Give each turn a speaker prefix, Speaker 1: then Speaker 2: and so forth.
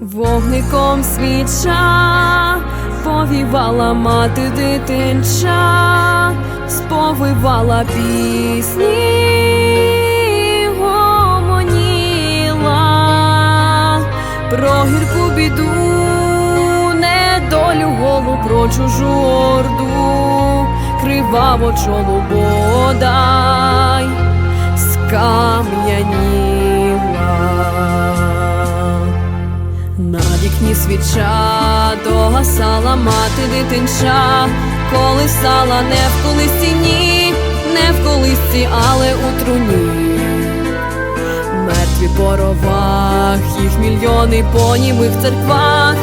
Speaker 1: Вогником свіча повівала мати дитинча, сповивала пісні, гомоніла про гірку біду, недолю голу, про чужу орду, криваво чоло бодай скам'яніла. На вікні свіча догасала мати дитинча, колисала не в колисці, ні, не в колисці, але у труні. Мертві по ровах, їх мільйони по німих церквах,